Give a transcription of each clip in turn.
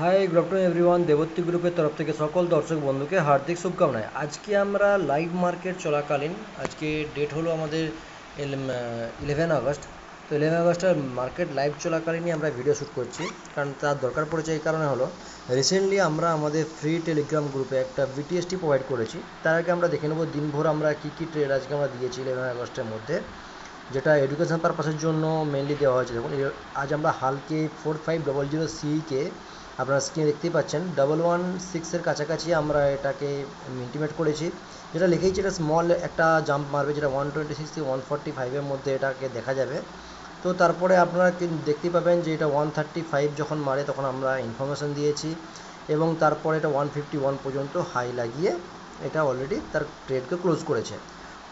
Hi good afternoon everyone Debatri গ্রুপের তরফ থেকে সকল দর্শক বন্ধুকে হার্দিক শুভকামনায়। আজকে আমরা লাইভ মার্কেট চলাকালীন, আজকে ডেট হলো আমাদের ইলেভেন আগস্ট। তো ইলেভেন আগস্টের মার্কেট লাইভ চলাকালীনই আমরা ভিডিও শ্যুট করছি। কারণ তার দরকার পড়েছে এই কারণে হলো রিসেন্টলি আমরা আমাদের ফ্রি টেলিগ্রাম গ্রুপে একটা বিটিএসটি প্রোভাইড করেছি। তার আগে আমরা দেখে নেব দিনভর আমরা কী কী ট্রেড আজকে আমরা দিয়েছি ইলেভেন আগস্টের মধ্যে। যেটা এডুকেশন পারপাসের জন্য মেনলি দেওয়া হয়েছে। দেখুন আজ আমরা হালকে ফোর ফাইভ ডবল জিরো সিকে আপনারা স্ক্রিনে দেখতেই পাচ্ছেন ডাবল ওয়ান সিক্সের কাছাকাছি আমরা এটাকে ইন্টিমেট করেছি। যেটা লিখেইছি এটা স্মল একটা জাম্প মারবে, যেটা ওয়ান টোয়েন্টি সিক্স থেকে ওয়ান ফর্টি ফাইভের মধ্যে এটাকে দেখা যাবে। তো তারপরে আপনারা দেখতেই পাবেন যে এটা ওয়ান থার্টি ফাইভ যখন মারে তখন আমরা ইনফরমেশান দিয়েছি এবং তারপরে এটা ওয়ান ফিফটি ওয়ান পর্যন্ত হাই লাগিয়ে এটা অলরেডি তার ট্রেডকে ক্লোজ করেছে।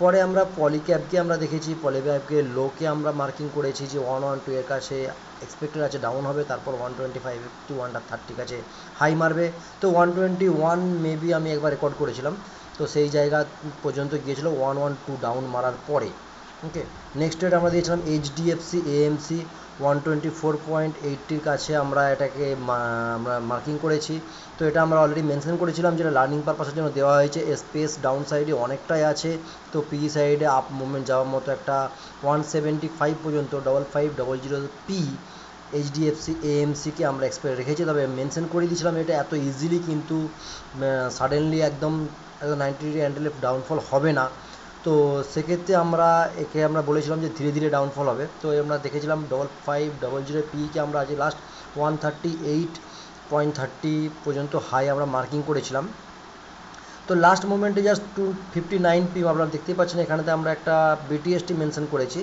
পরে আমরা পলিক্যাবকে আমরা দেখেছি পলিক্যাবকে লোকে আমরা মার্কিং করেছি যে ওয়ান ওয়ান টু এর কাছে এক্সপেক্টেড আছে ডাউন হবে, তারপর one twenty five to one থার্টির কাছে হাই মারবে। তো ওয়ান টোয়েন্টি ওয়ান মেবি আমি একবার রেকর্ড করেছিলাম। তো সেই জায়গা পর্যন্ত গিয়েছিল ওয়ান ওয়ান টু ডাউন মারার পরে। ওকে নেক্সট রেট আমরা দিয়েছিলাম HDFC AMC one twenty four point এইটটির কাছে আমরা এটাকে আমরা মার্কিং করেছি। তো এটা আমরা অলরেডি মেনশন করেছিলাম যেটা লার্নিং পারপাসের জন্য দেওয়া হয়েছে। স্পেস ডাউন সাইডে অনেকটাই আছে। তো পি সাইডে আপ মুভমেন্ট যাওয়ার মতো একটা ওয়ান সেভেন্টি ফাইভ পর্যন্ত double five double zero P HDFC এএমসিকে আমরা এক্সপেক্ট রেখেছি। তবে মেনশন করে দিয়েছিলাম এটা এত ইজিলি কিন্তু সাডেনলি একদম নাইনটি ডিগ্রি অ্যান্ডেলে ডাউনফল হবে না। তো সেক্ষেত্রে আমরা একে আমরা বলেছিলাম যে ধীরে ধীরে ডাউনফল হবে। তো আমরা দেখেছিলাম ডবল ফাইভ ডবল জিরো পিকে আমরা আজ last one thirty eight point thirty পর্যন্ত হাই আমরা মার্কিং করেছিলাম। তো লাস্ট মোমেন্টে just two fifty nine P আপনারা দেখতেই পাচ্ছেন এখানেতে আমরা একটা বিটিএসটি মেনশন করেছি।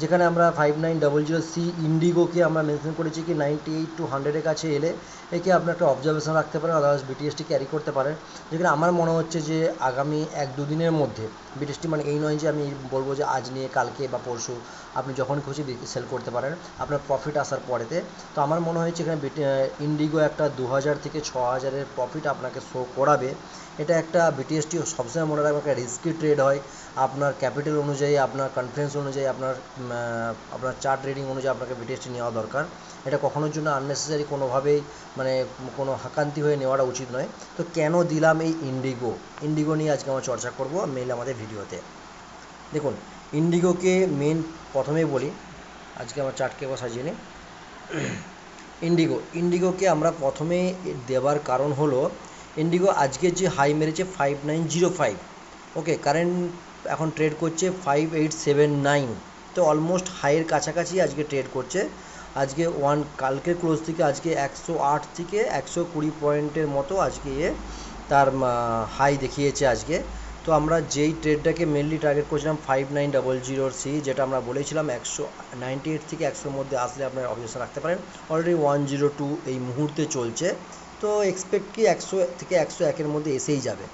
যেখানে আমরা five nine double zero C ইন্ডিগোকে আমরা মেনশন করেছি কি নাইনটি এইট টু হান্ড্রেডের কাছে এলে একে আপনার একটা অবজারভেশন রাখতে পারেন আদারওয়াইজ বিটিএসটি ক্যারি করতে পারেন। যেখানে আমার মনে হচ্ছে যে আগামী এক দুদিনের মধ্যে বিটিএসটি মানে এই নয় যে আমি বলব যে আজ নিয়ে, কালকে বা পরশু আপনি যখন খুশি সেল করতে পারেন আপনার প্রফিট আসার পরেতে। তো আমার মনে হয়েছে এখানে ইন্ডিগো একটা দু হাজার থেকে ছ হাজারের প্রফিট আপনাকে শো করাবে। এটা একটা বিটিএসটি সবসময় মনে রাখবেন একটা রিস্কি ট্রেড হয়। আপনার ক্যাপিটাল অনুযায়ী, আপনার কনফিডেন্স অনুযায়ী, আপনার আপনার চার্ট রেডিং অনুযায়ী আপনাকে বিটিএসটি নেওয়া দরকার। এটা কখনোর জন্য আননেসেসারি কোনোভাবেই মানে কোনো হাকান্তি হয়ে নেওয়াটা উচিত নয়। তো কেন দিলাম এই ইন্ডিগো ইন্ডিগো নিয়ে আজকে আমরা চর্চা করব মেইল আমাদের ভিডিওতে। দেখুন ইন্ডিগোকে মেন প্রথমেই বলি। আজকে আমার চার্টকে একবার সাজিয়ে নিই। ইন্ডিগো ইন্ডিগোকে আমরা প্রথমে দেওয়ার কারণ হলো ইন্ডিগো আজকে যে হাই মেরেছে five nine zero five okay current এখন ট্রেড করছে ফাইভ এইট সেভেন নাইন তো অলমোস্ট হাইয়ের কাছাকাছি আজকে ট্রেড করছে। আজকে ওয়ান কালকের ক্লোজ থেকে আজকে একশো আট থেকে একশো কুড়ি পয়েন্টের মতো আজকে এ তার হাই দেখিয়েছে আজকে। তো আমরা যেই ট্রেডটাকে মেনলি টার্গেট করেছিলাম ফাইভ নাইন ডবল জিরোর সি যেটা আমরা বলেছিলাম একশো নাইনটি এইট থেকে একশোর মধ্যে আসলে আপনার অবজেকশন রাখতে পারেন। অলরেডি ওয়ান জিরো টু এই মুহূর্তে চলছে। তো এক্সপেক্ট কি একশো থেকে একশো একের মধ্যে এসেই যাবে।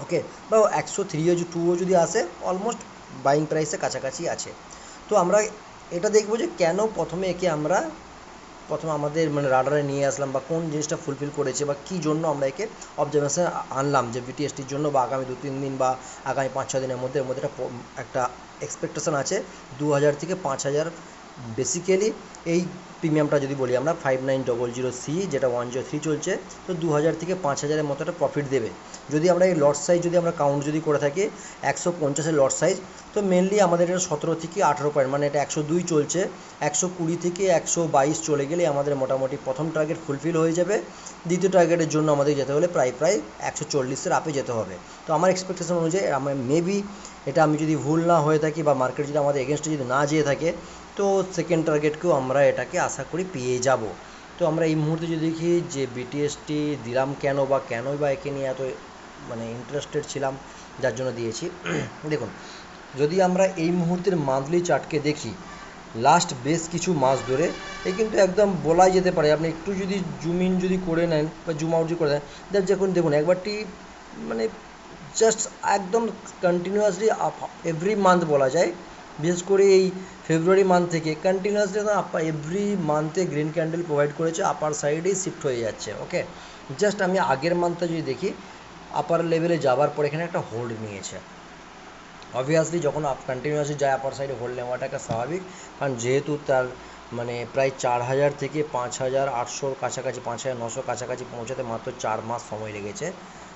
ওকে বা একশো থ্রিও টুও যদি আসে অলমোস্ট বাইং প্রাইসের কাছাকাছি আছে। তো আমরা এটা দেখব যে কেন প্রথমে একে আমরা, প্রথমে আমাদের মানে রাডারে নিয়ে আসলাম বা কোন জিনিসটা ফুলফিল করেছে বা কী জন্য আমরা একে অবজারভেশন আনলাম যে বিটিএসটির জন্য বা আগামী দু তিন দিন বা আগামী পাঁচ ছ দিনের মধ্যে, এর মধ্যে একটা একটা এক্সপেকটেশন আছে। দু হাজার থেকে পাঁচ হাজার বেসিক্যালি এই প্রিমিয়ামটা যদি বলি আমরা five nine double zero C যেটা ওয়ান জিরো থ্রি চলছে, তো দু হাজার থেকে পাঁচ হাজারের মতো একটা প্রফিট দেবে। যদি আমরা এই লট সাইজ যদি আমরা কাউন্ট যদি করে থাকি, একশো পঞ্চাশের লট সাইজ তো মেনলি আমাদের এটা সতেরো থেকে আঠেরো পয়েন্ট মানে এটা একশো দুই চলছে। একশো কুড়ি থেকে একশো বাইশ চলে গেলে আমাদের মোটামুটি প্রথম টার্গেট ফুলফিল হয়ে যাবে। দ্বিতীয় টার্গেটের জন্য আমাদের যেতে হলে প্রায় প্রায় একশো চল্লিশের আপে যেতে হবে। তো আমার এক্সপেকটেশন অনুযায়ী, আমার মেবি এটা আমি যদি ভুল না হয়ে থাকি বা মার্কেট যদি আমাদের এগেনস্টে যদি না যেয়ে থাকে তো সেকেন্ড টার্গেটকেও আমরা এটাকে আশা করি পেয়ে যাব। তো আমরা এই মুহূর্তে যদি দেখি যে বিটিএসটি দিলাম কেন বা কেনই বা একে নিয়ে এত মানে ইন্টারেস্টেড ছিলাম, যার জন্য দিয়েছি। দেখুন, যদি আমরা এই মুহূর্তের মান্থলি চার্টকে দেখি লাস্ট বেশ কিছু মাস ধরে, এ কিন্তু একদম বলাই যেতে পারে। আপনি একটু যদি জুম ইন যদি করে নেন বা জুম আউট যদি করে নেন দেখ যখন দেখুন একবারটি মানে জাস্ট একদম কন্টিনিউয়াসলি এভরি মান্থ বলা যায় বিশেষ করে এই ফেব্রুয়ারি মান্থ থেকে কন্টিনিউয়াসলি এভরি মান্থে গ্রিন ক্যান্ডেল প্রোভাইড করেছে আপার সাইডেই শিফট হয়ে যাচ্ছে ওকে জাস্ট আমি আগের মান্থটা যদি দেখি আপার লেভেলে যাওয়ার পর এখানে একটা হোল্ড নিয়েছে। অবভিয়াসলি যখন আপ কন্টিনিউয়াসলি যায় আপার সাইডে হোল্ড নেওয়াটা একটা স্বাভাবিক, কারণ যেহেতু তার মানে প্রায় চার হাজার থেকে পাঁচ হাজার আটশোর কাছাকাছি, পাঁচ হাজার নশো কাছাকাছি পৌঁছাতে মাত্র চার মাস সময় লেগেছে।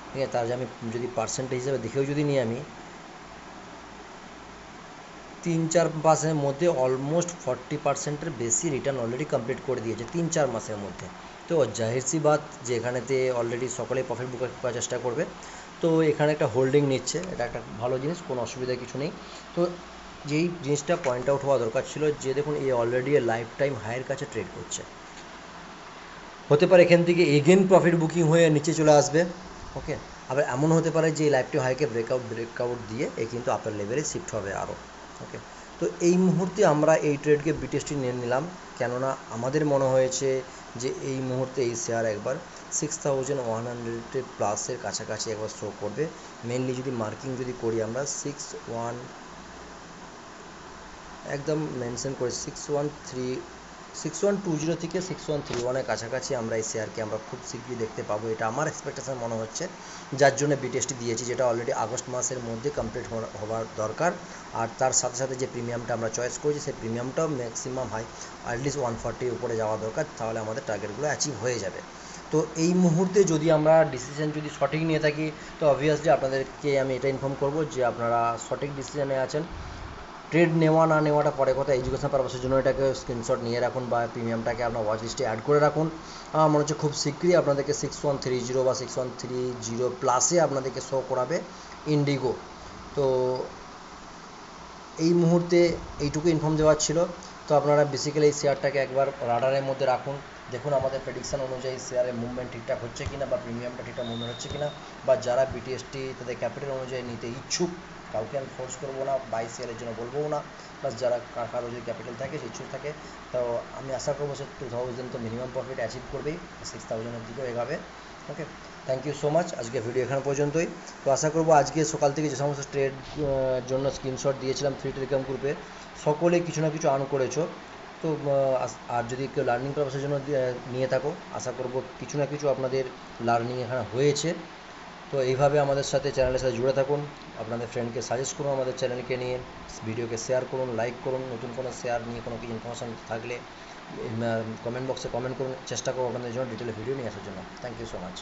ঠিক আছে, তার আমি যদি পার্সেন্টেজ হিসেবে দেখেও যদি নিই আমি তিন চার মাসের মধ্যে অলমোস্ট ফর্টি পার্সেন্টের বেশি রিটার্ন অলরেডি কমপ্লিট করে দিয়েছে তিন চার মাসের মধ্যে। তো জাহির সি বাত যে এখানেতে অলরেডি সকলেই প্রফিট বুক করার চেষ্টা করবে। তো এখানে একটা হোল্ডিং নিচ্ছে, এটা একটা ভালো জিনিস, কোনো অসুবিধা কিছু নেই। তো যেই জিনিসটা পয়েন্ট আউট হওয়া দরকার ছিল, যে দেখুন এ অলরেডি লাইফ টাইম হাইয়ের কাছে ট্রেড করছে। হতে পারে এখান থেকে এগেন প্রফিট বুকিং হয়ে নিচে চলে আসবে ওকে আবার এমন হতে পারে যে লাইফটি হাইকে ব্রেকআউট ব্রেকআউট দিয়ে এ কিন্তু আপার লেভেলে শিফট হবে আরও। ওকে তো এই মুহূর্তে আমরা এই ট্রেডকে বিটেস্টি নিয়ে নিলাম। কেননা আমাদের মনে হয়েছে যে এই মুহূর্তে এই শেয়ার একবার সিক্স থাউজেন্ড ওয়ান হান্ড্রেডের প্লাসের কাছাকাছি একবার শো করবে। মেনলি যদি মার্কিং যদি করি আমরা সিক্স ওয়ান একদম মেনশন করে six one three six one two zero থেকে সিক্স ওয়ান থ্রি ওয়ানের কাছাকাছি আমরা এই শেয়ারকে আমরা খুব শীঘ্রই দেখতে পাবো। এটা আমার এক্সপেকটেশন মনে হচ্ছে। যার জন্য বিটিএসটি দিয়েছি, যেটা অলরেডি আগস্ট মাসের মধ্যে কমপ্লিট হওয়ার দরকার। আর তার সাথে সাথে যে প্রিমিয়ামটা আমরা চয়েস করেছি, সেই প্রিমিয়ামটাও maximum high at least one ফর্টির উপরে যাওয়া দরকার, তাহলে আমাদের টার্গেটগুলো অ্যাচিভ হয়ে যাবে। তো এই মুহূর্তে যদি আমরা ডিসিশন যদি সঠিক নিয়ে থাকি, তো অবভিয়াসলি আপনাদেরকে আমি এটা ইনফর্ম করব যে আপনারা সঠিক ডিসিশনে আছেন। ট্রেড নেওয়া, না নেওয়াটা পরে কথা। এডুকেশন পারপাসের জন্য এটাকে স্ক্রিনশট নিয়ে রাখুন বা প্রিমিয়ামটাকে আপনার ওয়াচ লিস্টে অ্যাড করে রাখুন। আমার মনে হচ্ছে খুব শীঘ্রই আপনাদেরকে সিক্স ওয়ান থ্রি জিরো বা সিক্স ওয়ান থ্রি জিরো প্লাসে আপনাদেরকে শো করাবে ইন্ডিগো তো এই মুহূর্তে এইটুকু ইনফর্ম দেওয়ার ছিল। তো আপনারা বেসিক্যালি এই শেয়ারটাকে একবার রাডারের মধ্যে রাখুন। দেখুন আমাদের প্রেডিকশান অনুযায়ী শেয়ারের মুভমেন্ট ঠিকঠাক হচ্ছে কিনা বা প্রিমিয়ামটা ঠিকঠাক মুভমেন্ট হচ্ছে কিনা বা যারা বিটিএসটি তাদের ক্যাপিটাল অনুযায়ী নিতে ইচ্ছুক, কাউকে আমি ফোর্স করব না বাই শেয়ারের জন্য বলবোও না প্লাস যারা কারও যদি ক্যাপিটাল থাকে, সে ইচ্ছুক থাকে, তো আমি আশা করব সে টু থাউজেন্ড তো মিনিমাম প্রফিট অ্যাচিভ করবেই সিক্স থাউজেন্ডের দিকেও এগাবে okay thank you so much আজকে ভিডিও এখানে পর্যন্তই। তো আশা করব আজকে সকাল থেকে যে সমস্ত ট্রেড জন্য স্ক্রিনশট দিয়েছিলাম ফ্রি টেলিগ্রাম গ্রুপে সকলে কিছু না কিছু আর্ন করেছ। তো আর যদি কেউ লার্নিং পারপাসের জন্য নিয়ে থাকো, আশা করব কিছু না কিছু আপনাদের লার্নিং এখানে হয়েছে। তো এইভাবে আমাদের সাথে চ্যানেলের সাথে জুড়ে থাকুন। আপনাদের ফ্রেন্ডকে সাজেস্ট করুন আমাদের চ্যানেলকে নিয়ে ভিডিওকে শেয়ার করুন লাইক করুন। নতুন কোনো শেয়ার নিয়ে কোনো কিছু ইনফরমেশান থাকলে কমেন্ট বক্সে কমেন্ট করুন। চেষ্টা করব আপনাদের জন্য ডিটেলে ভিডিও নিয়ে আসার জন্য। Thank you so much